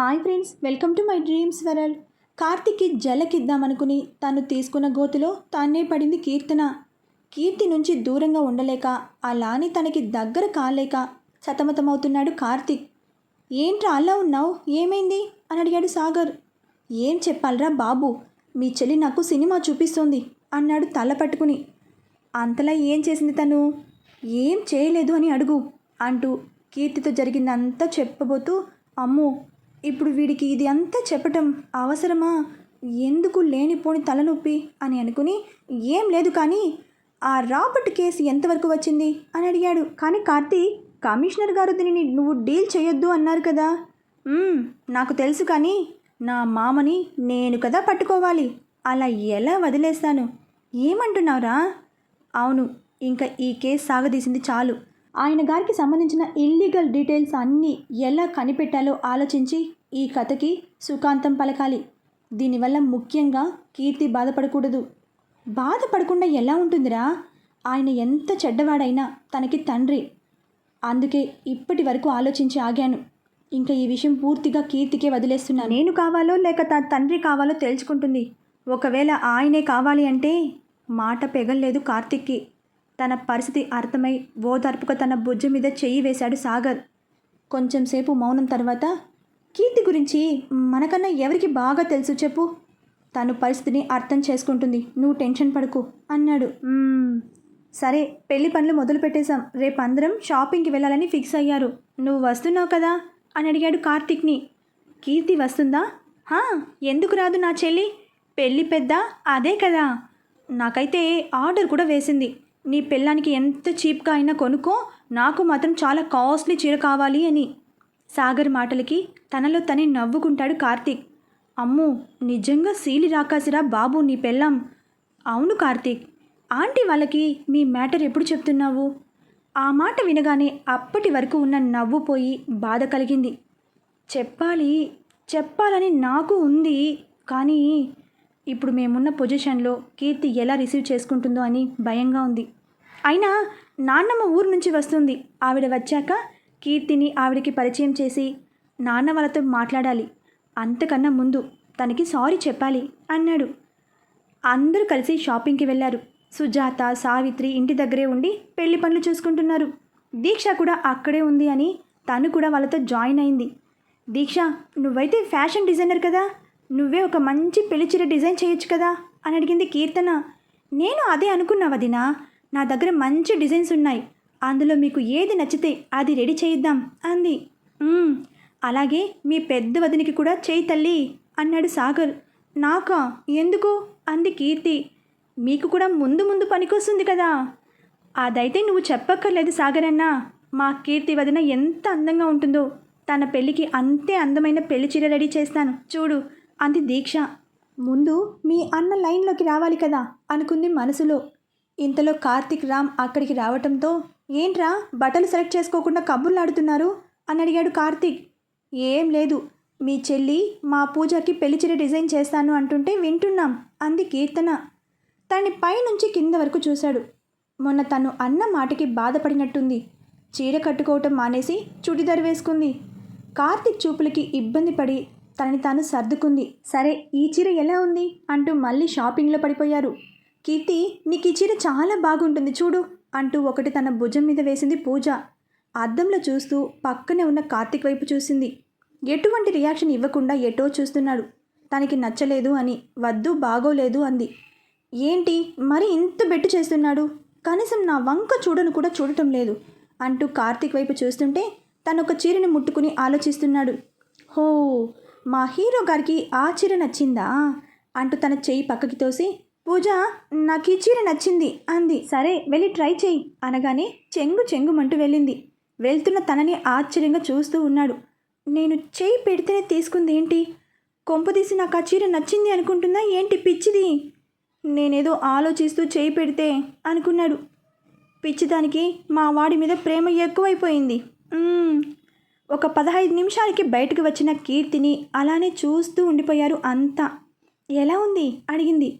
Hi friends welcome to my dreams world. కార్తిక్కి జలకిద్దామనుకుని తను తీసుకున్న గోతిలో తానే పడింది కీర్తన. కీర్తి నుంచి దూరంగా ఉండలేక అలానే తనకి దగ్గర కాలేక సతమతమవుతున్నాడు కార్తిక్. ఏంట్రా అలా ఉన్నావు? ఏమైంది? అని అడిగాడు సాగర్. ఏం చెప్పాలరా బాబు మీ చెల్లి నాకు సినిమా చూపిస్తోంది అన్నాడు తల పట్టుకుని. అంతలా ఏం చేసింది తను? ఏం చేయలేదు అని అడుగు అంటూ కీర్తితో జరిగిందంతా చెప్పబోతూ అమ్ము ఇప్పుడు వీడికి ఇది అంతా చెప్పటం అవసరమా? ఎందుకు లేనిపోని తలనొప్పి? అని అనుకుని ఏం లేదు కానీ ఆ రాబర్ట్ కేసు ఎంతవరకు వచ్చింది? అని అడిగాడు. కానీ కార్తీక్ కమిషనర్ గారు దీనిని నువ్వు డీల్ చేయొద్దు అన్నారు కదా. నాకు తెలుసు కానీ నా మామని నేను కదా పట్టుకోవాలి. అలా ఎలా వదిలేస్తాను? ఏమంటున్నావురా? అవును ఇంకా ఈ కేసు సాగదీసింది చాలు. ఆయన గారికి సంబంధించిన ఇల్లీగల్ డీటెయిల్స్ అన్నీ ఎలా కనిపెట్టాలో ఆలోచించి ఈ కథకి సుఖాంతం పలకాలి. దీనివల్ల ముఖ్యంగా కీర్తి బాధపడకూడదు. బాధపడకుండా ఎలా ఉంటుందిరా? ఆయన ఎంత చెడ్డవాడైనా తనకి తండ్రి. అందుకే ఇప్పటి వరకు ఆలోచించి ఆగాను. ఇంకా ఈ విషయం పూర్తిగా కీర్తికే వదిలేస్తున్నా నేను కావాలో లేక తన తండ్రి కావాలో తెలుసుకుంటుంది ఒకవేళ ఆయనే కావాలి అంటే మాట పెగల్లేదు కార్తిక్కి. తన పరిస్థితి అర్థమై ఓదార్పుగా తన భుజం మీద చెయ్యి వేశాడు సాగర్. కొంచెం సేపు మౌనం తర్వాత కీర్తి గురించి మనకన్నా ఎవరికి బాగా తెలుసు చెప్పు. తను పరిస్థితిని అర్థం చేసుకుంటుంది. నువ్వు టెన్షన్ పడుకు అన్నాడు. సరే పెళ్ళి పనులు మొదలు పెట్టేశాం. రేపు అందరం షాపింగ్కి వెళ్ళాలని ఫిక్స్ అయ్యారు. నువ్వు వస్తున్నావు కదా? అని అడిగాడు కార్తిక్ని. కీర్తి వస్తుందా? హా ఎందుకు రాదు నా చెల్లి? పెళ్ళి పెద్ద అదే కదా. నాకైతే ఆర్డర్ కూడా వేసింది. నీ పెళ్ళానికి ఎంత చీప్గా అయినా కొనుక్కో. నాకు మాత్రం చాలా కాస్ట్లీ చీర కావాలి అని. సాగర్ మాటలకి తనలో తనే నవ్వుకుంటాడు కార్తీక్. అమ్మో నిజంగా సీలి రాకాసిరా బాబు నీ పెళ్ళాం. అవును కార్తీక్ ఆంటీ వాళ్ళకి మీ మ్యాటర్ ఎప్పుడు చెప్తున్నావు? ఆ మాట వినగానే అప్పటి వరకు ఉన్న నవ్వు పోయి బాధ కలిగింది. చెప్పాలి చెప్పాలని నాకు ఉంది కానీ ఇప్పుడు మేమున్న పొజిషన్లో కీర్తి ఎలా రిసీవ్ చేసుకుంటుందో అని భయంగా ఉంది. అయినా నాన్నమ్మ ఊరు నుంచి వస్తుంది. ఆవిడ వచ్చాక కీర్తిని ఆవిడకి పరిచయం చేసి నాన్న వాళ్ళతో మాట్లాడాలి. అంతకన్నా ముందు తనకి సారీ చెప్పాలి అన్నాడు. అందరూ కలిసి షాపింగ్కి వెళ్ళారు. సుజాత సావిత్రి ఇంటి దగ్గరే ఉండి పెళ్ళి పనులు చూసుకుంటున్నారు. దీక్ష కూడా అక్కడే ఉంది అని తను కూడా వాళ్ళతో జాయిన్ అయింది. దీక్ష నువ్వైతే ఫ్యాషన్ డిజైనర్ కదా? నువ్వే ఒక మంచి పెళ్ళి చీర డిజైన్ చేయొచ్చు కదా? అని అడిగింది కీర్తన. నేను అదే అనుకున్నా వదినా నా దగ్గర మంచి డిజైన్స్ ఉన్నాయి. అందులో మీకు ఏది నచ్చితే అది రెడీ చేయిద్దాం అంది. అలాగే మీ పెద్ద వదినికి కూడా చేయి తల్లి అన్నాడు సాగర్. నాకా? ఎందుకు? అంది కీర్తి. మీకు కూడా ముందు ముందు పనికొస్తుంది కదా. అదైతే నువ్వు చెప్పక్కర్లేదు సాగర్ అన్న మా కీర్తి వదిన ఎంత అందంగా ఉంటుందో తన పెళ్ళికి అంతే అందమైన పెళ్ళి చీర రెడీ చేస్తాను. చూడు అంది దీక్ష. ముందు మీ అన్న లైన్లోకి రావాలి కదా అనుకుంది మనసులో. ఇంతలో కార్తిక్ రామ్ అక్కడికి రావటంతో ఏంట్రా బట్టలు సెలెక్ట్ చేసుకోకుండా కబుర్లాడుతున్నారు? అని అడిగాడు కార్తిక్. ఏం లేదు. మీ చెల్లి మా పూజకి పెళ్ళి చీర డిజైన్ చేస్తాను అంటుంటే వింటున్నాం. అంది కీర్తన. తనని పైనుంచి కింద వరకు చూశాడు. మొన్న తను అన్న మాటకి బాధపడినట్టుంది. చీర కట్టుకోవటం మానేసి చుడిదార్ వేసుకుంది కార్తిక్ చూపులకి ఇబ్బంది పడి తనని తాను సర్దుకుంది. సరే ఈ చీర ఎలా ఉంది? అంటూ మళ్ళీ షాపింగ్లో పడిపోయారు. కీర్తి నీకు ఈ చీర చాలా బాగుంటుంది. చూడు. అంటూ ఒకటి తన భుజం మీద వేసింది పూజ. అద్దంలో చూస్తూ పక్కనే ఉన్న కార్తిక్ వైపు చూసింది. ఎటువంటి రియాక్షన్ ఇవ్వకుండా ఎటో చూస్తున్నాడు. తనకి నచ్చలేదు అని వద్దు బాగోలేదు అంది. ఏంటి? మరి ఇంత బెట్టు చేస్తున్నాడు? కనీసం నా వంక చూడను కూడా చూడటం లేదు అంటూ కార్తిక్ వైపు చూస్తుంటే తను ఒక చీరని ముట్టుకుని ఆలోచిస్తున్నాడు. హో మా హీరో గారికి ఆ చీర నచ్చిందా? అంటూ తన చెయ్యి పక్కకి తోసి పూజ నాకు ఈ చీర నచ్చింది అంది. సరే వెళ్ళి ట్రై చేయి అనగానే చెంగు చెంగుమంటూ వెళ్ళింది. వెళ్తున్న తనని ఆశ్చర్యంగా చూస్తూ ఉన్నాడు. నేను చేయి పెడితేనే తీసుకుంది ఏంటి? కొంపదీసి నాకు ఆ చీర నచ్చింది అనుకుంటుందా? ఏంటి పిచ్చిది? నేనేదో ఆలోచిస్తూ చేయి పెడితే అనుకున్నాడు. పిచ్చిదానికి మా వాడి మీద ప్రేమ ఎక్కువైపోయింది. ఒక పదహైదు నిమిషాలకి బయటకు వచ్చిన కీర్తిని అలానే చూస్తూ ఉండిపోయారు అంతా. ఎలా ఉంది? అడిగింది.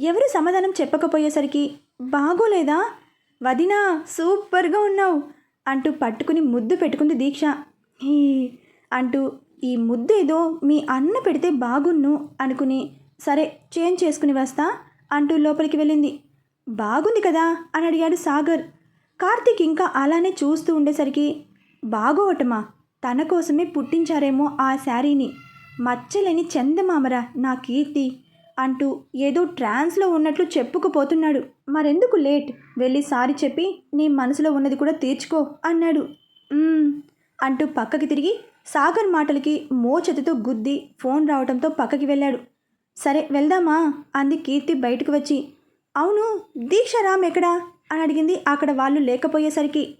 ఎవరు సమాధానం చెప్పకపోయేసరికి బాగోలేదా? వదినా సూపర్గా ఉన్నావు అంటూ పట్టుకుని ముద్దు పెట్టుకుంది దీక్ష. అంటూ ఈ ముద్దేదో మీ అన్న పెడితే బాగున్ను అనుకుని సరే చేంజ్ చేసుకుని వస్తా అంటూ లోపలికి వెళ్ళింది. బాగుంది కదా? అని అడిగాడు సాగర్. కార్తీక్ ఇంకా అలానే చూస్తూ ఉండేసరికి బాగోవటమా తన కోసమే పుట్టించారేమో ఆ శారీని. మచ్చలేని చందమామరా నా కీర్తి. అంటూ ఏదో ట్రాన్స్లో ఉన్నట్లు చెప్పుకుపోతున్నాడు. మరెందుకు లేట్? వెళ్ళి సారి చెప్పి నీ మనసులో ఉన్నది కూడా తీర్చుకో అన్నాడు. అంటూ పక్కకి తిరిగి సాగర్ మాటలకి మోచెతితో గుద్ది ఫోన్ రావడంతో పక్కకి వెళ్ళాడు. సరే వెళ్దామా? అంది కీర్తి బయటకు వచ్చి. అవును దీక్ష రామ్ ఎక్కడా? అని అడిగింది అక్కడ వాళ్ళు లేకపోయేసరికి.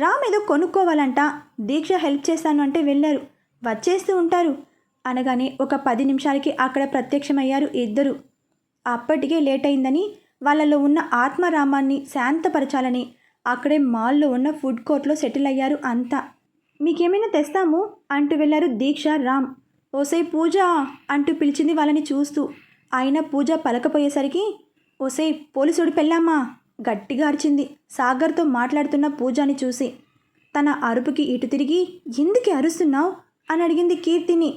రామ్ ఏదో కొనుక్కోవాలంట దీక్ష హెల్ప్ చేస్తాను అంటే వెళ్ళారు. వచ్చేస్తూ ఉంటారు. అనగానే ఒక పది నిమిషాలకి అక్కడ ప్రత్యక్షమయ్యారు ఇద్దరు. అప్పటికే లేట్ అయిందని వాళ్ళలో ఉన్న ఆత్మరామాన్ని శాంతపరచాలని అక్కడే మాల్లో ఉన్న ఫుడ్ కోర్ట్లో సెటిల్ అయ్యారు అంతా. మీకేమైనా తెస్తాము? అంటూ వెళ్ళారు దీక్ష రామ్. ఓసై పూజ అంటూ పిలిచింది వాళ్ళని చూస్తూ. అయినా పూజ పలకపోయేసరికి ఓసై పోలీసుడు పెళ్ళామా? గట్టిగా అరిచింది సాగర్తో మాట్లాడుతున్న పూజాని చూసి. తన అరుపుకి ఇటు తిరిగి ఎందుకు అరుస్తున్నావు? అని అడిగింది కీర్తిని.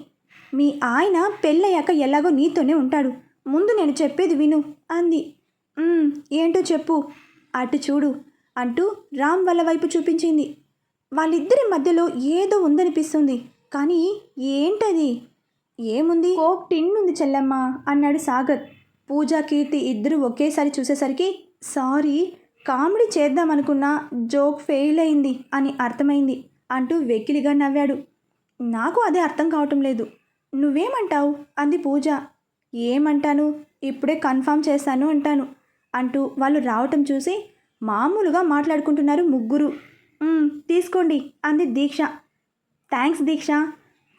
మీ ఆయన పెళ్ళయ్యాక ఎలాగో నీతోనే ఉంటాడు. ముందు నేను చెప్పేది విను అంది. ఏంటో చెప్పు. అటు చూడు అంటూ రామ్ వాళ్ళ వైపు చూపించింది. వాళ్ళిద్దరి మధ్యలో ఏదో ఉందనిపిస్తుంది. కానీ ఏంటది? ఏముంది? కోక్ టిన్ ఉంది చెల్లమ్మ అన్నాడు సాగర్. పూజా కీర్తి ఇద్దరు ఒకేసారి చూసేసరికి సారీ కామెడీ చేద్దామనుకున్నా జోక్ ఫెయిల్ అయింది అని అర్థమైంది అంటూ వెకిలిగా నవ్వాడు. నాకు అదే అర్థం కావటం లేదు. నువ్వేమంటావు? అంది పూజ. ఏమంటాను? ఇప్పుడే కన్ఫామ్ చేస్తాను అంటాను అంటూ వాళ్ళు రావటం చూసి మామూలుగా మాట్లాడుకుంటున్నారు ముగ్గురు. తీసుకోండి అంది దీక్ష. థ్యాంక్స్ దీక్ష.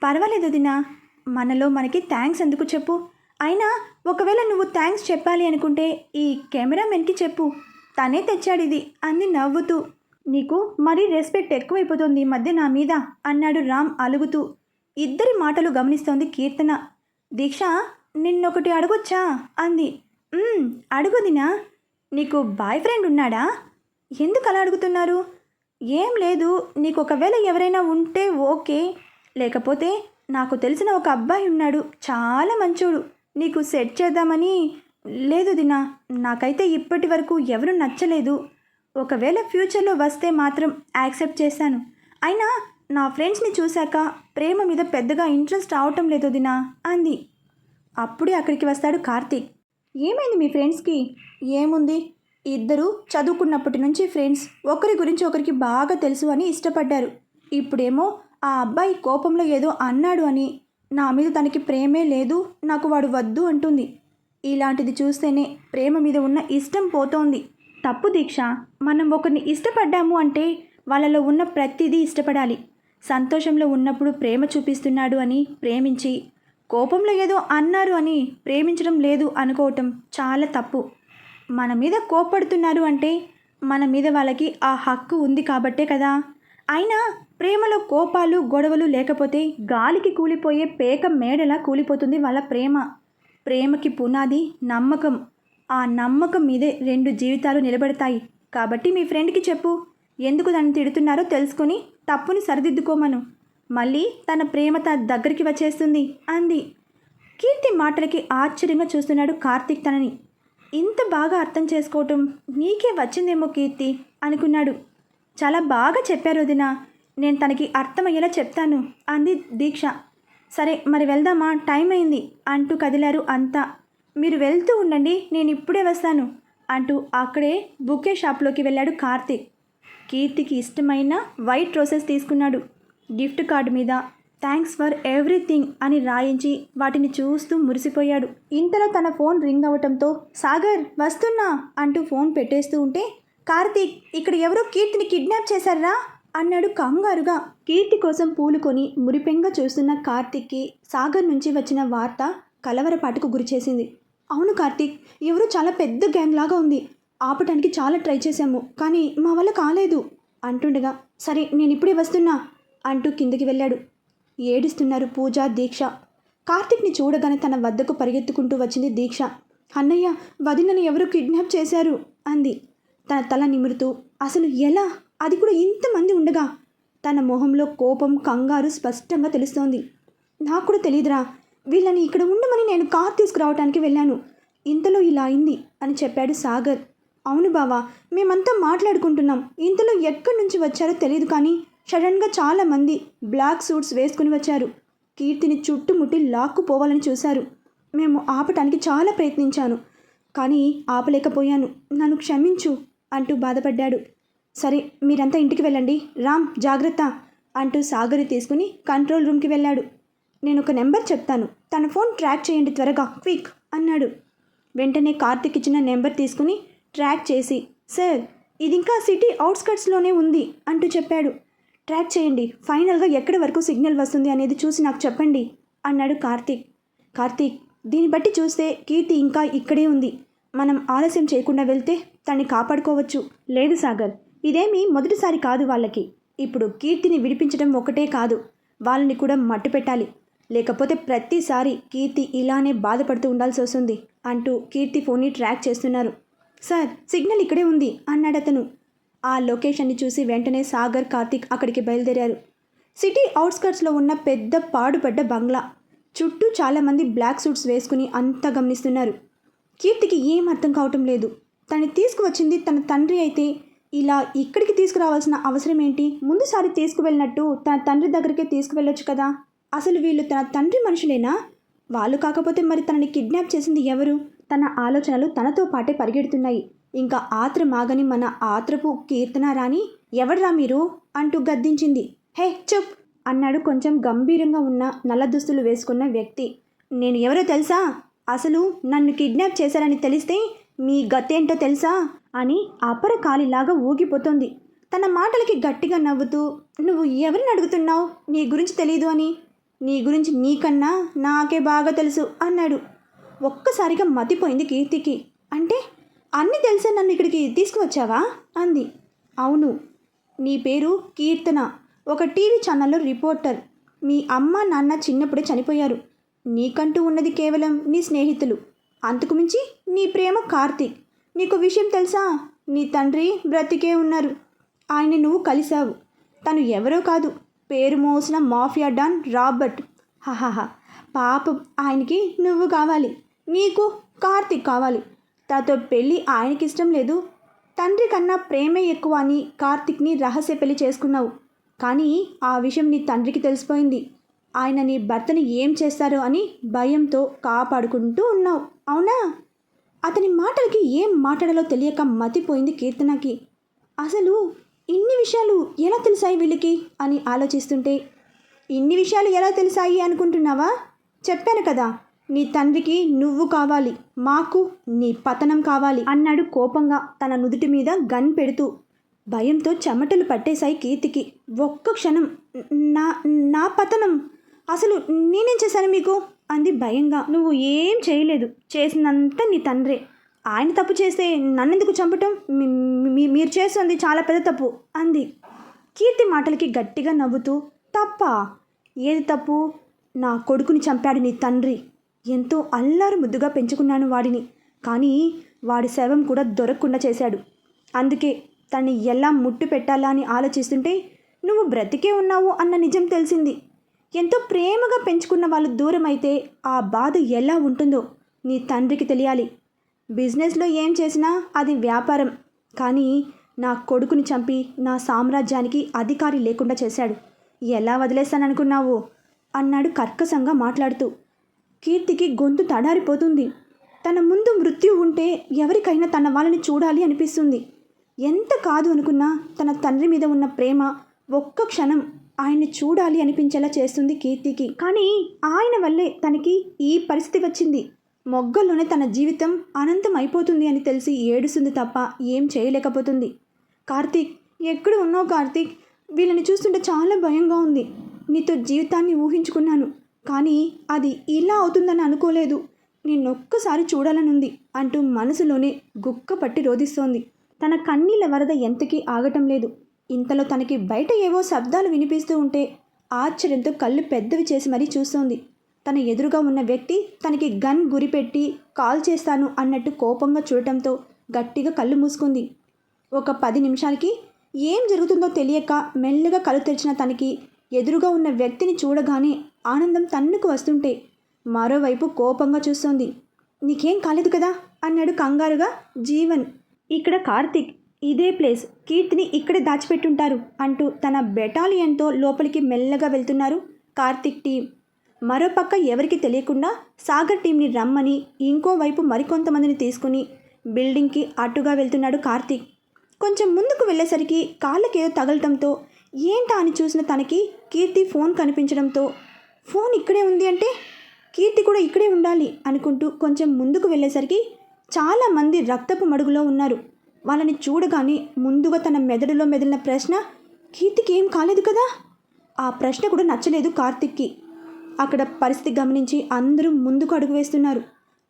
పర్వాలేదు దినా మనలో మనకి థ్యాంక్స్ ఎందుకు చెప్పు? అయినా ఒకవేళ నువ్వు థ్యాంక్స్ చెప్పాలి అనుకుంటే ఈ కెమెరామెన్కి చెప్పు. తనే తెచ్చాడు ఇది అంది నవ్వుతూ. నీకు మరీ రెస్పెక్ట్ ఎక్కువైపోతుంది ఈ మధ్య నా మీద అన్నాడు రామ్ అలుగుతూ. ఇద్దరి మాటలు గమనిస్తోంది కీర్తన. దీక్ష నిన్నొకటి అడగొచ్చా? అంది. అడుగుదినా నీకు బాయ్ ఫ్రెండ్ ఉన్నాడా? ఎందుకు అలా అడుగుతున్నారు? ఏం లేదు నీకు ఒకవేళ ఎవరైనా ఉంటే ఓకే. లేకపోతే నాకు తెలిసిన ఒక అబ్బాయి ఉన్నాడు చాలా మంచోడు. నీకు సెట్ చేద్దామని లేదు దినా. నాకైతే ఇప్పటి వరకు ఎవరు నచ్చలేదు. ఒకవేళ ఫ్యూచర్లో వస్తే మాత్రం యాక్సెప్ట్ చేశాను. అయినా నా ఫ్రెండ్స్ని చూశాక ప్రేమ మీద పెద్దగా ఇంట్రెస్ట్ రావటం లేదు దినా అంది. అప్పుడే అక్కడికి వస్తాడు కార్తీక్. ఏమైంది మీ ఫ్రెండ్స్కి? ఏముంది? ఇద్దరు చదువుకున్నప్పటి నుంచి ఫ్రెండ్స్. ఒకరి గురించి ఒకరికి బాగా తెలుసు అని ఇష్టపడ్డారు. ఇప్పుడేమో ఆ అబ్బాయి కోపంలో ఏదో అన్నాడు అని. నా మీద తనకి ప్రేమే లేదు నాకు వాడు వద్దు అంటుంది. ఇలాంటిది చూస్తేనే ప్రేమ మీద ఉన్న ఇష్టం పోతోంది. తప్పు దీక్ష మనం ఒకరిని ఇష్టపడ్డాము అంటే వాళ్ళలో ఉన్న ప్రతిదీ ఇష్టపడాలి. సంతోషంలో ఉన్నప్పుడు ప్రేమ చూపిస్తున్నాడు అని ప్రేమించి కోపంలో ఏదో అన్నారు అని ప్రేమించడం లేదు అనుకోవటం చాలా తప్పు. మన మీద కోపడుతున్నారు అంటే మన మీద వాళ్ళకి ఆ హక్కు ఉంది కాబట్టే కదా. అయినా ప్రేమలో కోపాలు గొడవలు లేకపోతే గాలికి కూలిపోయే పేక మేడలా కూలిపోతుంది వాళ్ళ ప్రేమ. ప్రేమకి పునాది నమ్మకం. ఆ నమ్మకం మీదే రెండు జీవితాలు నిలబడతాయి. కాబట్టి మీ ఫ్రెండ్కి చెప్పు ఎందుకు తను తిడుతున్నారో తెలుసుకొని తప్పుని సరిదిద్దుకోమను. మళ్ళీ తన ప్రేమ తన దగ్గరికి వచ్చేస్తుంది అంది. కీర్తి మాటలకి ఆశ్చర్యంగా చూస్తున్నాడు కార్తీక్ తనని. ఇంత బాగా అర్థం చేసుకోవటం నీకే వచ్చిందేమో కీర్తి అనుకున్నాడు. చాలా బాగా చెప్పారు వదిన నేను తనకి అర్థమయ్యేలా చెప్తాను అంది దీక్ష. సరే మరి వెళ్దామా? టైం అయింది అంటూ కదిలారు అంతా. మీరు వెళ్తూ ఉండండి నేను ఇప్పుడే వస్తాను అంటూ అక్కడే బుకే షాప్లోకి వెళ్ళాడు కార్తీక్. కీర్తికి ఇష్టమైన వైట్ రోసెస్ తీసుకున్నాడు. గిఫ్ట్ కార్డు మీద థ్యాంక్స్ ఫర్ ఎవ్రీథింగ్ అని రాయించి వాటిని చూస్తూ మురిసిపోయాడు. ఇంతలో తన ఫోన్ రింగ్ అవటంతో సాగర్ వస్తున్నా అంటూ ఫోన్ పెట్టేస్తూ ఉంటే కార్తీక్ ఇక్కడ ఎవరో కీర్తిని కిడ్నాప్ చేశారా? అన్నాడు కంగారుగా. కీర్తి కోసం పూలు కొని మురిపెంగా చూస్తున్న కార్తీక్కి సాగర్ నుంచి వచ్చిన వార్త కలవరపాటుకు గురిచేసింది. అవును కార్తీక్ ఎవరో చాలా పెద్ద గ్యాంగ్ లాగా ఉంది. ఆపటానికి చాలా ట్రై చేశాము కానీ మా వల్ల కాలేదు. అంటుండగా సరే నేను ఇప్పుడే వస్తున్నా అంటూ కిందికి వెళ్ళాడు. ఏడుస్తున్నారు పూజ దీక్ష. కార్తీక్ని చూడగానే తన వద్దకు పరిగెత్తుకుంటూ వచ్చింది దీక్ష. అన్నయ్య వదినని ఎవరు కిడ్నాప్ చేశారు అంది. తన తల నిమురుతూ అసలు ఎలా? అది కూడా ఇంతమంది ఉండగా? తన మొహంలో కోపం కంగారు స్పష్టంగా తెలుస్తోంది. నాకు కూడా తెలియదురా వీళ్ళని ఇక్కడ ఉండమని నేను కార్ తీసుకురావడానికి వెళ్ళాను. ఇంతలో ఇలా అయింది అని చెప్పాడు సాగర్. అవును బావా మేమంతా మాట్లాడుకుంటున్నాం. ఇంతలో ఎక్కడి నుంచి వచ్చారో తెలియదు కానీ సడన్గా చాలామంది బ్లాక్ సూట్స్ వేసుకుని వచ్చారు. కీర్తిని చుట్టుముట్టి లాక్కుపోవాలని చూశారు. మేము ఆపటానికి చాలా ప్రయత్నించాను కానీ ఆపలేకపోయాను. నన్ను క్షమించు అంటూ బాధపడ్డాడు. సరే మీరంతా ఇంటికి వెళ్ళండి. రామ్ జాగ్రత్త అంటూ సాగరి తీసుకుని కంట్రోల్ రూమ్కి వెళ్ళాడు. నేను ఒక నెంబర్ చెప్తాను. తన ఫోన్ ట్రాక్ చేయండి త్వరగా క్విక్ అన్నాడు. వెంటనే కార్తిక్ ఇచ్చిన నెంబర్ తీసుకుని ట్రాక్ చేసి సార్ ఇది ఇంకా సిటీ అవుట్స్కట్స్లోనే ఉంది అంటూ చెప్పాడు. ట్రాక్ చేయండి ఫైనల్గా ఎక్కడి వరకు సిగ్నల్ వస్తుంది అనేది చూసి నాకు చెప్పండి అన్నాడు కార్తీక్. కార్తీక్ దీన్ని బట్టి చూస్తే కీర్తి ఇంకా ఇక్కడే ఉంది. మనం ఆలస్యం చేయకుండా వెళ్తే తన్ని కాపాడుకోవచ్చు. లేదు సాగర్ ఇదేమీ మొదటిసారి కాదు వాళ్ళకి. ఇప్పుడు కీర్తిని విడిపించడం ఒకటే కాదు వాళ్ళని కూడా మట్టు పెట్టాలి. లేకపోతే ప్రతిసారి కీర్తి ఇలానే బాధపడుతూ ఉండాల్సి వస్తుంది అంటూ కీర్తి ఫోన్ని ట్రాక్ చేస్తున్నారు. సార్ సిగ్నల్ ఇక్కడే ఉంది అన్నాడు అతను. ఆ లొకేషన్ని చూసి వెంటనే సాగర్ కార్తిక్ అక్కడికి బయలుదేరారు. సిటీ అవుట్స్కట్స్లో ఉన్న పెద్ద పాడుపడ్డ బంగ్లా. చుట్టూ చాలామంది బ్లాక్ సూట్స్ వేసుకుని అంతా గమనిస్తున్నారు. కీర్తికి ఏం అర్థం కావటం లేదు. తను తీసుకువచ్చింది తన తండ్రి అయితే ఇలా ఇక్కడికి తీసుకురావాల్సిన అవసరం ఏంటి? ముందుసారి తీసుకువెళ్ళినట్టు తన తండ్రి దగ్గరికే తీసుకువెళ్ళొచ్చు కదా? అసలు వీళ్ళు తన తండ్రి మనుషులేనా? వాళ్ళు కాకపోతే మరి తనని కిడ్నాప్ చేసింది ఎవరు? తన ఆలోచనలు తనతో పాటే పరిగెడుతున్నాయి. ఇంకా ఆత్ర మాగని మన ఆత్రపు కీర్తన రాణి ఎవడ్రా మీరు? అంటూ గద్దించింది. హే చుప్! అన్నాడు కొంచెం గంభీరంగా ఉన్న నల్ల దుస్తులు వేసుకున్న వ్యక్తి. నేను ఎవరో తెలుసా? అసలు నన్ను కిడ్నాప్ చేశారని తెలిస్తే మీ గతేంటో తెలుసా? అని అపర కాలిలాగా ఊగిపోతోంది. తన మాటలకి గట్టిగా నవ్వుతూ నువ్వు ఎవరిని అడుగుతున్నావు? నీ గురించి తెలీదు అని. నీ గురించి నీకన్నా నాకే బాగా తెలుసు అన్నాడు. ఒక్కసారిగా మతిపోయింది కీర్తికి. అంటే అన్నీ తెలిసే నన్ను ఇక్కడికి తీసుకువచ్చావా? అంది. అవును. నీ పేరు కీర్తన. ఒక టీవీ ఛానల్లో రిపోర్టర్. మీ అమ్మ నాన్న చిన్నప్పుడే చనిపోయారు. నీకంటూ ఉన్నది కేవలం నీ స్నేహితులు. అంతకుమించి నీ ప్రేమ కార్తీక్. నీకు విషయం తెలుసా? నీ తండ్రి బ్రతికే ఉన్నారు. ఆయన నువ్వు కలిశావు. తను ఎవరో కాదు. పేరు మోసిన మాఫియా డాన్ రాబర్ట్. హహహ. పాపం ఆయనకి నువ్వు కావాలి. నీకు కార్తిక్ కావాలి. తనతో పెళ్ళి ఆయనకి ఇష్టం లేదు. తండ్రి కన్నా ప్రేమే ఎక్కువ అని కార్తిక్ని రహస్య పెళ్ళి చేసుకున్నావు. కానీ ఆ విషయం నీ తండ్రికి తెలిసిపోయింది. ఆయన నీ భర్తని ఏం చేస్తారో అని భయంతో కాపాడుకుంటూ ఉన్నావు. అవునా? అతని మాటలకి ఏం మాట్లాడాలో తెలియక మతిపోయింది కీర్తనకి. అసలు ఇన్ని విషయాలు ఎలా తెలిసాయి వీళ్ళకి? అని ఆలోచిస్తుంటే ఇన్ని విషయాలు ఎలా తెలిసాయి అనుకుంటున్నావా? చెప్పాను కదా. నీ తండ్రికి నువ్వు కావాలి మాకు నీ పతనం కావాలి అన్నాడు కోపంగా తన నుదుటి మీద గన్ పెడుతూ. భయంతో చెమటలు పట్టేశాయి కీర్తికి. ఒక్క క్షణం నా నా పతనం? అసలు నేనేం చేశాను మీకు? అంది భయంగా. నువ్వు ఏం చేయలేదు చేసినంత నీ తండ్రే. ఆయన తప్పు చేస్తే నన్నెందుకు చంపటం? మీ- మీరు చేస్తుంది చాలా పెద్ద తప్పు అంది. కీర్తి మాటలకి గట్టిగా నవ్వుతూ తప్ప? ఏది తప్పు? నా కొడుకుని చంపాడు నీ తండ్రి. ఎంతో అల్లారు ముద్దుగా పెంచుకున్నాను వాడిని. కానీ వాడి శవం కూడా దొరకకుండా చేశాడు. అందుకే తన్ని ఎలా ముట్టు పెట్టాలా అని ఆలోచిస్తుంటే నువ్వు బ్రతికే ఉన్నావు అన్న నిజం తెలిసింది. ఎంతో ప్రేమగా పెంచుకున్న వాళ్ళు దూరం అయితే ఆ బాధ ఎలా ఉంటుందో నీ తండ్రికి తెలియాలి. బిజినెస్లో ఏం చేసినా అది వ్యాపారం. కానీ నా కొడుకుని చంపి నా సామ్రాజ్యానికి అధికారి లేకుండా చేశాడు. ఎలా వదిలేస్తాననుకున్నావు? అన్నాడు కర్కశంగా మాట్లాడుతూ. కీర్తికి గొంతు తడారిపోతుంది. తన ముందు మృత్యు ఉంటే ఎవరికైనా తన వాళ్ళని చూడాలి అనిపిస్తుంది. ఎంత కాదు అనుకున్నా తన తండ్రి మీద ఉన్న ప్రేమ ఒక్క క్షణం ఆయన్ని చూడాలి అనిపించేలా చేస్తుంది కీర్తికి. కానీ ఆయన వల్లే తనకి ఈ పరిస్థితి వచ్చింది. మొగ్గల్లోనే తన జీవితం అనంతం అయిపోతుంది అని తెలిసి ఏడుస్తుంది తప్ప ఏం చేయలేకపోతుంది. కార్తీక్ ఎక్కడ ఉన్నావు కార్తీక్? వీళ్ళని చూస్తుంటే చాలా భయంగా ఉంది. నీతో జీవితాన్ని ఊహించుకున్నాను. కానీ అది ఇలా అవుతుందని అనుకోలేదు. నిన్నొక్కసారి చూడాలనుంది అంటూ మనసులోనే గుక్క పట్టి రోధిస్తోంది. తన కన్నీళ్ళ వరద ఎంతకీ ఆగటం లేదు. ఇంతలో తనకి బయట ఏవో శబ్దాలు వినిపిస్తూ ఉంటే ఆశ్చర్యంతో కళ్ళు పెద్దవి చేసి మరీ చూస్తోంది. తన ఎదురుగా ఉన్న వ్యక్తి తనకి గన్ గురిపెట్టి కాల్ చేస్తాను అన్నట్టు కోపంగా చూడటంతో గట్టిగా కళ్ళు మూసుకుంది. ఒక పది నిమిషాలకి ఏం జరుగుతుందో తెలియక మెల్లగా కళ్ళు తెరిచిన తనకి ఎదురుగా ఉన్న వ్యక్తిని చూడగానే ఆనందం తన్నుకు వస్తుంటే మరోవైపు కోపంగా చూస్తోంది. నీకేం కాలేదు కదా? అన్నాడు కంగారుగా జీవన్. ఇక్కడ కార్తిక్ ఇదే ప్లేస్. కీర్తిని ఇక్కడే దాచిపెట్టుంటారు అంటూ తన బెటాలియన్తో లోపలికి మెల్లగా వెళ్తున్నారు కార్తిక్ టీం. మరోపక్క ఎవరికి తెలియకుండా సాగర్ టీంని రమ్మని ఇంకోవైపు మరికొంతమందిని తీసుకుని బిల్డింగ్కి అటుగా వెళ్తున్నాడు కార్తిక్. కొంచెం ముందుకు వెళ్ళేసరికి కాళ్ళకేదో తగలటంతో ఏంటా అని చూసిన తనకి కీర్తి ఫోన్ కనిపించడంతో ఫోన్ ఇక్కడే ఉంది అంటే కీర్తి కూడా ఇక్కడే ఉండాలి అనుకుంటూ కొంచెం ముందుకు వెళ్ళేసరికి చాలామంది రక్తపు మడుగులో ఉన్నారు. వాళ్ళని చూడగానే ముందుగా తన మెదడులో మెదిలిన ప్రశ్న కీర్తికి ఏం కాలేదు కదా? ఆ ప్రశ్న కూడా నచ్చలేదు కార్తిక్కి. అక్కడ పరిస్థితి గమనించి అందరూ ముందుకు అడుగు వేస్తున్నారు.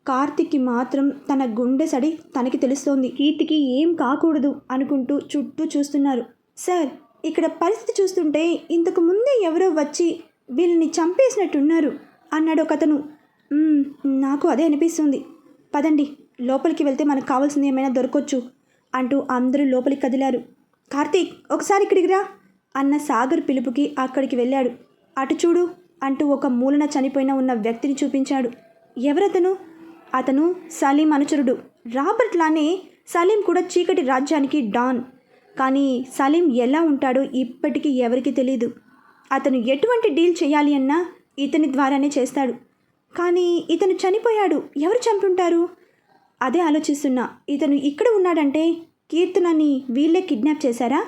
కార్తిక్కి మాత్రం తన గుండె సడి తనకి తెలుస్తోంది. కీర్తికి ఏం కాకూడదు అనుకుంటూ చుట్టూ చూస్తున్నారు. సార్ ఇక్కడ పరిస్థితి చూస్తుంటే ఇంతకు ముందే ఎవరో వచ్చి వీళ్ళని చంపేసినట్టున్నారు అన్నాడు ఒకతను. నాకు అదే అనిపిస్తుంది. పదండి లోపలికి వెళ్తే మనకు కావాల్సింది ఏమైనా దొరకొచ్చు అంటూ అందరూ లోపలికి కదిలారు. కార్తీక్ ఒకసారి ఇక్కడికి రా అన్న సాగర్ పిలుపుకి అక్కడికి వెళ్ళాడు. అటు చూడు అంటూ ఒక మూలన చనిపోయిన ఉన్న వ్యక్తిని చూపించాడు. ఎవరతను? అతను సలీం అనుచరుడు. రాబర్ట్ లానే సలీం కూడా చీకటి రాజ్యానికి డాన్. కానీ సలీం ఎలా ఉంటాడో ఇప్పటికీ ఎవరికీ తెలియదు అతను ఎటువంటి డీల్ చేయాలి అన్నా ఇతని ద్వారానే చేస్తాడు. కానీ ఇతను చనిపోయాడు. ఎవరు చంపుంటారు? అదే ఆలోచిస్తున్నా. ఇతను ఇక్కడ ఉన్నాడంటే కీర్తనని వీళ్ళే కిడ్నాప్ చేశారా?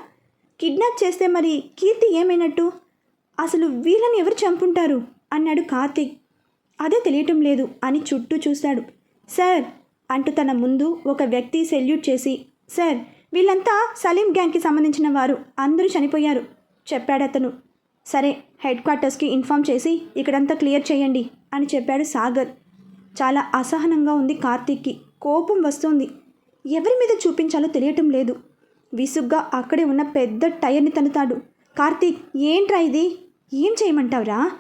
కిడ్నాప్ చేస్తే మరి కీర్తి ఏమైనట్టు? అసలు వీళ్ళని ఎవరు చంపుంటారు? అన్నాడు కార్తీక్. అదే తెలియటం లేదు అని చుట్టూ చూశాడు సార్ అంటూ తన ముందు ఒక వ్యక్తి సెల్యూట్ చేసి సార్ వీళ్ళంతా సలీం గ్యాంగ్కి సంబంధించిన వారు. అందరూ చనిపోయారు. చెప్పాడు అతను సరే హెడ్ క్వార్టర్స్కి ఇన్ఫామ్ చేసి ఇక్కడంతా క్లియర్ చేయండి అని చెప్పాడు సాగర్. చాలా అసహనంగా ఉంది కార్తీక్కి. కోపం వస్తోంది. ఎవరి మీద చూపించాలో తెలియటం లేదు. విసుగ్గా అక్కడే ఉన్న పెద్ద టైర్ని తనుతాడు కార్తీక్ ఏంట్రా ఇది? ఏం చేయమంటావురా?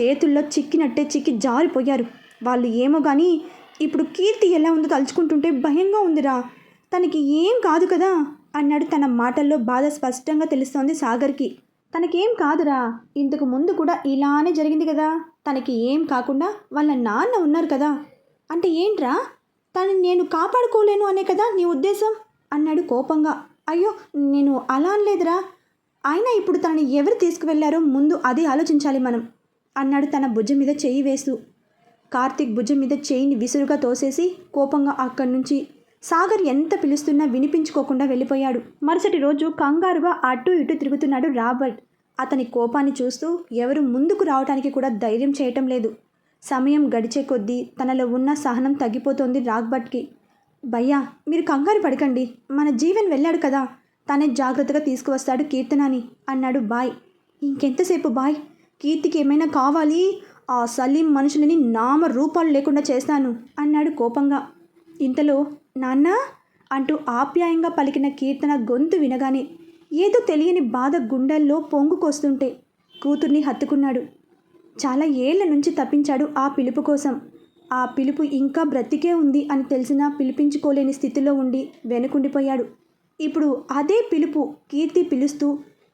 చేతుల్లో చిక్కినట్టే చిక్కి జారిపోయారు. వాళ్ళు ఏమో కానీ ఇప్పుడు కీర్తి ఎలా ఉందో తలుచుకుంటుంటే భయంగా ఉందిరా. తనకి ఏం కాదు కదా? అన్నాడు తన మాటల్లో బాధ స్పష్టంగా తెలుస్తోంది సాగర్కి. తనకేం కాదురా. ఇంతకు ముందు కూడా ఇలానే జరిగింది కదా. తనకి ఏం కాకుండా వాళ్ళ నాన్న ఉన్నారు కదా. అంటే ఏంట్రా? తను నేను కాపాడుకోలేను అనే కదా నీ ఉద్దేశం? అన్నాడు కోపంగా. అయ్యో నేను అలా అనలేదురా. అయినా ఇప్పుడు తనని ఎవరు తీసుకువెళ్ళారో ముందు అది ఆలోచించాలి మనం అన్నాడు తన భుజం మీద చెయ్యి వేస్తూ. కార్తీక్ భుజం మీద చెయ్యిని విసురుగా తోసేసి కోపంగా అక్కడి నుంచి సాగర్ ఎంత పిలుస్తున్నా వినిపించుకోకుండా వెళ్ళిపోయాడు. మరుసటి రోజు కంగారుగా అటు ఇటు తిరుగుతున్నాడు రాబర్ట్. అతని కోపాన్ని చూస్తూ ఎవరు ముందుకు రావడానికి కూడా ధైర్యం చేయటం లేదు. సమయం గడిచే కొద్దీ తనలో ఉన్న సహనం తగ్గిపోతోంది రాగ్బట్కి. భయ్యా మీరు కంగారు పడకండి. మన జీవన్ వెళ్ళాడు కదా. తనే జాగ్రత్తగా తీసుకువస్తాడు కీర్తనాని అన్నాడు బాయ్. ఇంకెంతసేపు బాయ్? కీర్తికి ఏమైనా కావాలి? ఆ సలీం మనుషులని నామ రూపాలు లేకుండా చేస్తాను అన్నాడు కోపంగా. ఇంతలో నాన్న అంటూ ఆప్యాయంగా పలికిన కీర్తన గొంతు వినగానే ఏదో తెలియని బాధ గుండెల్లో పొంగుకొస్తుంటే కూతుర్ని హత్తుకున్నాడు. చాలా ఏళ్ళ నుంచి తప్పించాడు ఆ పిలుపు కోసం. ఆ పిలుపు ఇంకా బ్రతికే ఉంది అని తెలిసినా పిలిపించుకోలేని స్థితిలో ఉండి వెనుకుండిపోయాడు. ఇప్పుడు అదే పిలుపు కీర్తి పిలుస్తూ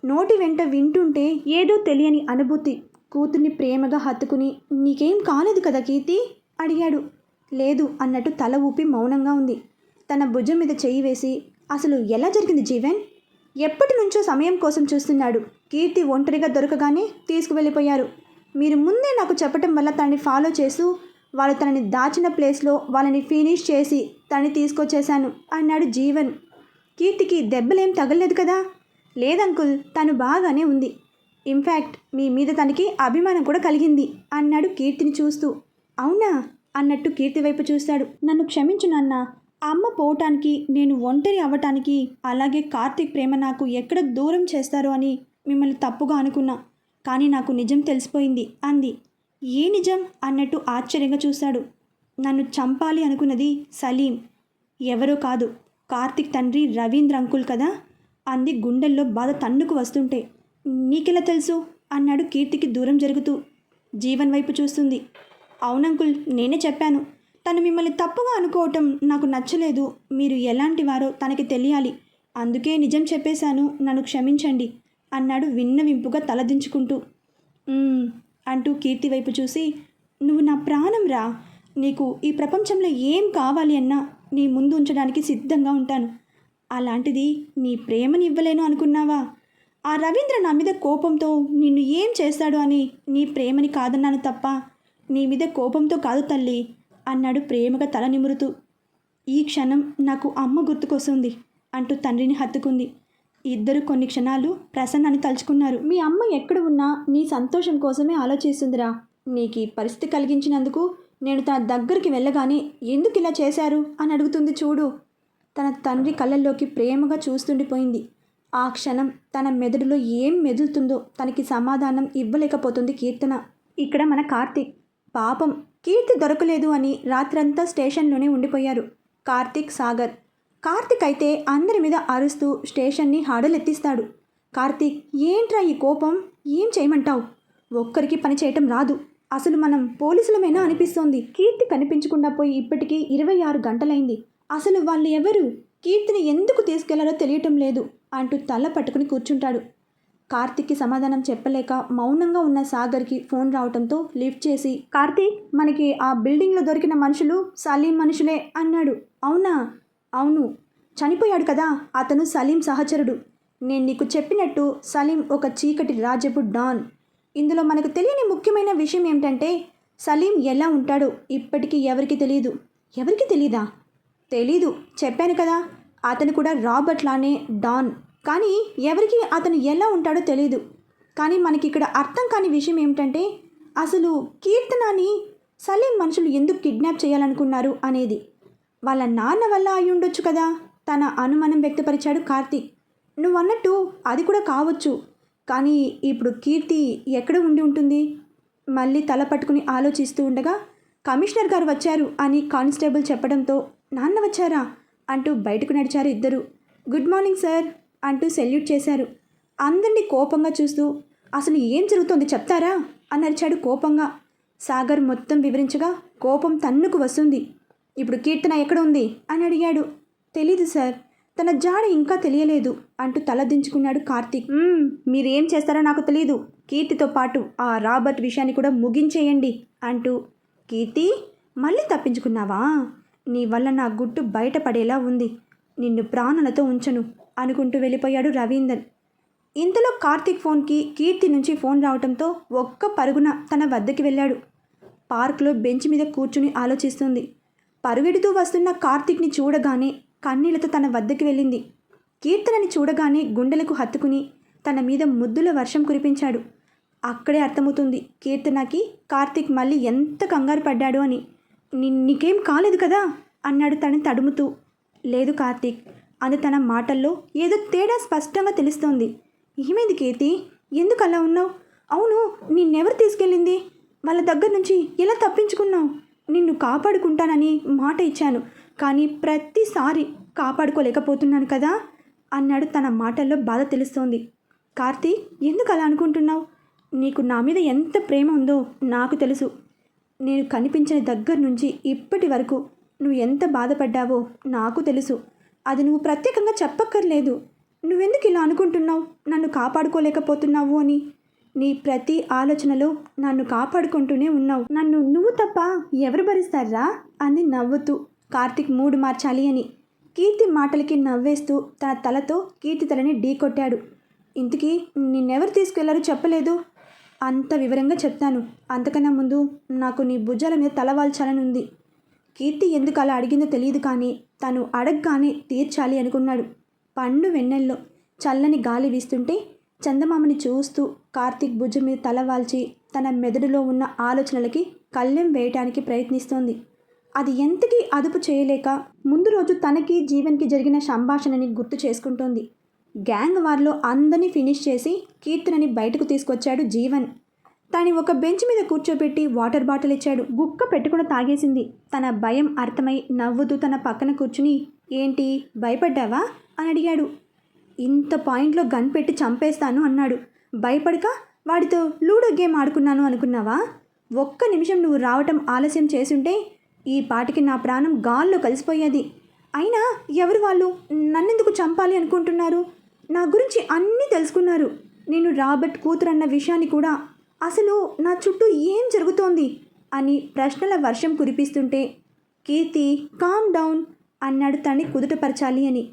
నోటి వెంట వింటుంటే ఏదో తెలియని అనుభూతి కూతుర్ని ప్రేమగా హత్తుకుని నీకేం కాలేదు కదా కీర్తి? అడిగాడు. లేదు అన్నట్టు తల ఊపి మౌనంగా ఉంది. తన భుజం మీద చెయ్యి వేసి అసలు ఎలా జరిగింది జీవన్? ఎప్పటి నుంచో సమయం కోసం చూస్తున్నాడు. కీర్తి ఒంటరిగా దొరకగానే తీసుకువెళ్ళిపోయారు. మీరు ముందే నాకు చెప్పటం వల్ల తనని ఫాలో చేస్తూ వాళ్ళు తనని దాచిన ప్లేస్లో వాళ్ళని ఫినిష్ చేసి తనని తీసుకొచ్చేశాను అన్నాడు జీవన్. కీర్తికి దెబ్బలేం తగలలేదు కదా? లేదంకుల్ తను బాగానే ఉంది. ఇన్ఫ్యాక్ట్ మీ మీద తనకి అభిమానం కూడా కలిగింది అన్నాడు కీర్తిని చూస్తూ. అవునా? అన్నట్టు కీర్తి వైపు చూశాడు నన్ను క్షమించు నాన్న. అమ్మ పోవటానికి నేను ఒంటరి అవ్వటానికి అలాగే కార్తీక్ ప్రేమ నాకు ఎక్కడ దూరం చేస్తారో అని మిమ్మల్ని తప్పుగా అనుకున్నా. కానీ నాకు నిజం తెలిసిపోయింది అంది. ఏ నిజం? అన్నట్టు ఆశ్చర్యంగా చూశాడు. నన్ను చంపాలి అనుకున్నది సలీం. ఎవరో కాదు కార్తిక్ తండ్రి రవీంద్ర అంకుల్ కదా? అంది గుండెల్లో బాధ తన్నుకు వస్తుంటే. నీకెలా తెలుసు? అన్నాడు కీర్తికి దూరం జరుగుతూ. జీవన్ వైపు చూస్తుంది. అవునంకుల్ నేనే చెప్పాను. తను మిమ్మల్ని తప్పుగా అనుకోవటం నాకు నచ్చలేదు. మీరు ఎలాంటి వారో తనకి తెలియాలి. అందుకే నిజం చెప్పేశాను. నన్ను క్షమించండి అన్నాడు విన్నవింపుగా తలదించుకుంటూ. అంటూ కీర్తి వైపు చూసి నువ్వు నా ప్రాణం రా. నీకు ఈ ప్రపంచంలో ఏం కావాలి అన్నా నీ ముందు ఉంచడానికి సిద్ధంగా ఉంటాను. అలాంటిది నీ ప్రేమని ఇవ్వలేను అనుకున్నావా? ఆ రవీంద్ర నా మీద కోపంతో నిన్ను ఏం చేస్తాడు అని నీ ప్రేమని కాదన్నాను తప్ప నీ మీద కోపంతో కాదు తల్లి. అన్నాడు ప్రేమగా తల నిమురుతూ. ఈ క్షణం నాకు అమ్మ గుర్తుకొస్తుంది అంటూ తండ్రిని హత్తుకుంది. ఇద్దరు కొన్ని క్షణాలు ప్రసన్నాన్ని తలుచుకున్నారు. మీ అమ్మ ఎక్కడ ఉన్నా నీ సంతోషం కోసమే ఆలోచిస్తుందిరా. నీకు ఈ పరిస్థితి కలిగించినందుకు నేను తన దగ్గరికి వెళ్ళగానే ఎందుకు ఇలా చేశారు అని అడుగుతుంది చూడు. తన తండ్రి కళ్ళల్లోకి ప్రేమగా చూస్తుండిపోయింది. ఆ క్షణం తన మెదడులో ఏం మెదులుతుందో తనకి సమాధానం ఇవ్వలేకపోతుంది కీర్తన. ఇక్కడ మన కార్తీక్. పాపం. కీర్తి దొరకలేదు అని రాత్రంతా స్టేషన్లోనే ఉండిపోయారు. కార్తీక్ సాగర్. కార్తిక్ అయితే అందరి మీద అరుస్తూ స్టేషన్ని హాడలెత్తిస్తాడు. కార్తీక్ ఏంట్రా ఈ కోపం? ఏం చేయమంటావు? ఒక్కరికి పని చేయటం రాదు. అసలు మనం పోలీసులమేనా అనిపిస్తోంది? కీర్తి కనిపించకుండా పోయి ఇప్పటికీ ఇరవై ఆరు గంటలైంది. అసలు వాళ్ళు ఎవరు? కీర్తిని ఎందుకు తీసుకెళ్ళారో తెలియటం లేదు అంటూ తల పట్టుకుని కూర్చుంటాడు. కార్తీక్కి సమాధానం చెప్పలేక మౌనంగా ఉన్న సాగర్కి ఫోన్ రావటంతో లిఫ్ట్ చేసి కార్తీక్ మనకి ఆ బిల్డింగ్లో దొరికిన మనుషులు సలీం మనుషులే అన్నాడు. అవునా? అవును. చనిపోయాడు కదా అతను సలీం సహచరుడు. నేను నీకు చెప్పినట్టు సలీం ఒక చీకటి రాజపు డాన్. ఇందులో మనకు తెలియని ముఖ్యమైన విషయం ఏమిటంటే సలీం ఎలా ఉంటాడో ఇప్పటికీ ఎవరికి తెలియదు ఎవరికి తెలీదా? తెలీదు. చెప్పాను కదా అతను కూడా రాబర్ట్ లానే డాన్. కానీ ఎవరికి అతను ఎలా ఉంటాడో తెలియదు కానీ మనకి ఇక్కడ అర్థం కాని విషయం ఏమిటంటే అసలు కీర్తనాని సలీం మనుషులు ఎందుకు కిడ్నాప్ చేయాలనుకున్నారు అనేది. వాళ్ళ నాన్న వల్ల అయి ఉండొచ్చు కదా. తన అనుమానం వ్యక్తపరిచాడు కార్తీక్. నువ్వు అన్నట్టు అది కూడా కావచ్చు. కానీ ఇప్పుడు కీర్తి ఎక్కడ ఉండి ఉంటుంది? మళ్ళీ తల పట్టుకుని ఆలోచిస్తూ ఉండగా కమిషనర్ గారు వచ్చారు అని కానిస్టేబుల్ చెప్పడంతో నాన్న వచ్చారా? అంటూ బయటకు నడిచారు ఇద్దరు. Good morning sir. అంటూ సెల్యూట్ చేశారు. అందరినీ కోపంగా చూస్తూ అసలు ఏం జరుగుతోంది చెప్తారా? అని అరిచాడు కోపంగా. సాగర్ మొత్తం వివరించగా కోపం తన్నుకు వస్తుంది. ఇప్పుడు కీర్తన ఎక్కడ ఉంది? అని అడిగాడు. తెలీదు సార్. తన జాడ ఇంకా తెలియలేదు అంటూ తలదించుకున్నాడు కార్తీక్. మీరేం చేస్తారో నాకు తెలియదు కీర్తితో పాటు ఆ రాబర్ట్ విషయాన్ని కూడా ముగించేయండి అంటూ కీర్తి మళ్ళీ తప్పించుకున్నావా? నీ వల్ల నా గుట్టు బయటపడేలా ఉంది. నిన్ను ప్రాణులతో ఉంచను. అనుకుంటూ వెళ్ళిపోయాడు రవీందర్. ఇంతలో కార్తీక్ ఫోన్కి కీర్తి నుంచి ఫోన్ రావడంతో ఒక్క పరుగున తన వద్దకి వెళ్ళాడు. పార్క్లో బెంచ్ మీద కూర్చుని ఆలోచిస్తుంది. పరుగెడుతూ వస్తున్న కార్తీక్ని చూడగానే కన్నీళ్ళతో తన వద్దకి వెళ్ళింది. కీర్తనని చూడగానే గుండెలకు హత్తుకుని తన మీద ముద్దుల వర్షం కురిపించాడు. అక్కడే అర్థమవుతుంది కీర్తనకి కార్తీక్ మళ్ళీ ఎంత కంగారు పడ్డాడు అని. నీకేం కాలేదు కదా? అన్నాడు తను తడుముతూ. లేదు కార్తీక్ అది తన మాటల్లో ఏదో తేడా స్పష్టంగా తెలుస్తోంది. ఏమైంది కీర్తి? ఎందుకు అలా ఉన్నావు? అవును నిన్నెవరు తీసుకెళ్ళింది? వాళ్ళ దగ్గర నుంచి ఎలా తప్పించుకున్నావు? నిన్ను కాపాడుకుంటానని మాట ఇచ్చాను. కానీ ప్రతిసారి కాపాడుకోలేకపోతున్నాను కదా? అన్నాడు తన మాటల్లో బాధ తెలుస్తోంది. కార్తీక్ ఎందుకు అలా అనుకుంటున్నావు? నీకు నా మీద ఎంత ప్రేమ ఉందో నాకు తెలుసు. నేను కనిపించిన దగ్గర నుంచి ఇప్పటి వరకు నువ్వు ఎంత బాధపడ్డావో నాకు తెలుసు. అది నువ్వు ప్రత్యేకంగా చెప్పక్కర్లేదు. నువ్వెందుకు ఇలా అనుకుంటున్నావు? నన్ను కాపాడుకోలేకపోతున్నావు అని. నీ ప్రతి ఆలోచనలో నన్ను కాపాడుకుంటూనే ఉన్నావు. నన్ను నువ్వు తప్ప ఎవరు భరిస్తారా? అంది నవ్వుతూ కార్తిక్ మూడు మార్చాలి అని. కీర్తి మాటలకి నవ్వేస్తూ తన తలతో కీర్తి తలని ఢీకొట్టాడు ఇంతకీ నిన్నెవరు తీసుకెళ్ళారో చెప్పలేదు. అంత వివరంగా చెప్తాను. అంతకన్నా ముందు నాకు నీ భుజాల మీద తలవాల్చాలని ఉంది. కీర్తి ఎందుకు అలా అడిగిందో తెలియదు కానీ తను అడగగానే తీర్చాలి అనుకున్నాడు. పండు వెన్నెల్లో చల్లని గాలి వీస్తుంటే చందమామని చూస్తూ కార్తీక్ భుజం మీద తలవాల్చి తన మెదడులో ఉన్న ఆలోచనలకి కళ్ళెం వేయటానికి ప్రయత్నిస్తోంది. అది ఎంతకీ అదుపు చేయలేక ముందు రోజు తనకి జీవన్కి జరిగిన సంభాషణని గుర్తు చేసుకుంటోంది. గ్యాంగ్ వార్లో అందరినీ ఫినిష్ చేసి కీర్తనని బయటకు తీసుకొచ్చాడు జీవన్. తని ఒక బెంచ్ మీద కూర్చోబెట్టి వాటర్ బాటిల్ ఇచ్చాడు. గుక్క పెట్టుకుని తాగేసింది. తన భయం అర్థమై నవ్వుతూ తన పక్కన కూర్చుని ఏంటి భయపడ్డావా? అని అడిగాడు. ఇంత పాయింట్లో గన్ పెట్టి చంపేస్తాను అన్నాడు. భయపడక వాడితో లూడో గేమ్ ఆడుకున్నాను అనుకున్నావా? ఒక్క నిమిషం నువ్వు రావటం ఆలస్యం చేసుంటే ఈ పాటికి నా ప్రాణం గాల్లో కలిసిపోయేది. అయినా ఎవరు వాళ్ళు నన్నెందుకు చంపాలి అనుకుంటున్నారు? నా గురించి అన్నీ తెలుసుకున్నారు. నేను రాబర్ట్ కూతురు అన్న విషయాన్ని కూడా అసలు నా చుట్టూ ఏం జరుగుతోంది? అని ప్రశ్నల వర్షం కురిపిస్తుంటే కీర్తి కామ్ డౌన్ అన్నాడు తన్ని కుదుటపరచాలి అని.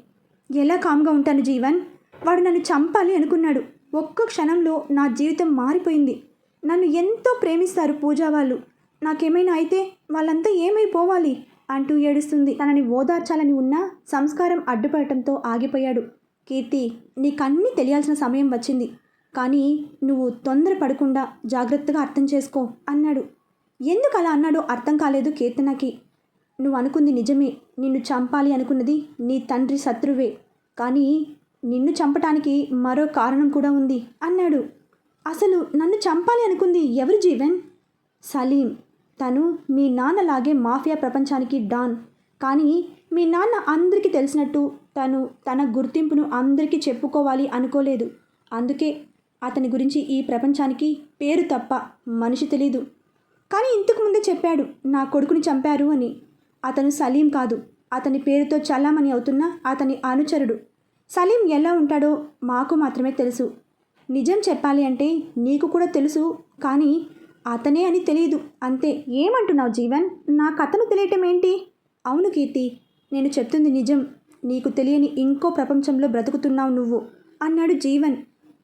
ఎలా కామ్గా ఉంటాను జీవన్? వాడు నన్ను చంపాలి అనుకున్నాడు. ఒక్క క్షణంలో నా జీవితం మారిపోయింది. నన్ను ఎంతో ప్రేమిస్తారు పూజా వాళ్ళు. నాకేమైనా అయితే వాళ్ళంతా ఏమైపోవాలి? అంటూ ఏడుస్తుంది. తనని ఓదార్చాలని ఉన్నా సంస్కారం అడ్డుపడటంతో ఆగిపోయాడు. కీర్తి నీకన్నీ తెలియాల్సిన సమయం వచ్చింది. కానీ నువ్వు తొందరపడకుండా జాగ్రత్తగా అర్థం చేసుకో అన్నాడు. ఎందుకు అలా అన్నాడో అర్థం కాలేదు కీర్తనకి. నువ్వు అనుకుంది నిజమే నిన్ను చంపాలి అనుకున్నది నీ తండ్రి శత్రువే కానీ నిన్ను చంపటానికి మరో కారణం కూడా ఉంది అన్నాడు. అసలు నన్ను చంపాలి అనుకుంది ఎవరు జీవన్? సలీం. తను మీ నాన్నలాగే మాఫియా ప్రపంచానికి డాన్ కానీ మీ నాన్న అందరికీ తెలిసినట్టు తను తన గుర్తింపును అందరికీ చెప్పుకోవాలి అనుకోలేదు. అందుకే అతని గురించి ఈ ప్రపంచానికి పేరు తప్ప మనిషి తెలీదు. కానీ ఇంతకు ముందే చెప్పాడు నా కొడుకుని చంపారు అని. అతను సలీం కాదు. అతని పేరుతో చల్లామణి అవుతున్న అతని అనుచరుడు. సలీం ఎలా ఉంటాడో మాకు మాత్రమే తెలుసు. నిజం చెప్పాలి అంటే నీకు కూడా తెలుసు కానీ అతనే అని తెలియదు అంతే. ఏమంటున్నావు జీవన్? నా కథను తెలియటం ఏంటి? అవును కీర్తి నేను చెప్తుంది నిజం. నీకు తెలియని ఇంకో ప్రపంచంలో బ్రతుకుతున్నావు నువ్వు అన్నాడు జీవన్.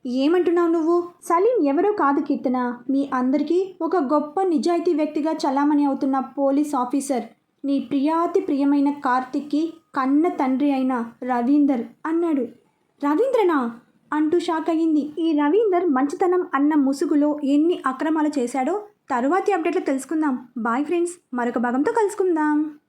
ఏమంటున్నావు నువ్వు? సలీం ఎవరో కాదు కీర్తన. మీ అందరికీ ఒక గొప్ప నిజాయితీ వ్యక్తిగా చలామణి అవుతున్న పోలీస్ ఆఫీసర్. నీ ప్రియాతి ప్రియమైన కార్తిక్కి కన్న తండ్రి అయిన రవీందర్ అన్నాడు. రవీంద్రనా? అంటూ షాక్ అయ్యింది. ఈ రవీందర్ మంచితనం అన్న ముసుగులో ఎన్ని అక్రమాలు చేశాడో తరువాతి అప్డేట్లో తెలుసుకుందాం. బాయ్ ఫ్రెండ్స్ మరొక భాగంతో కలుసుకుందాం.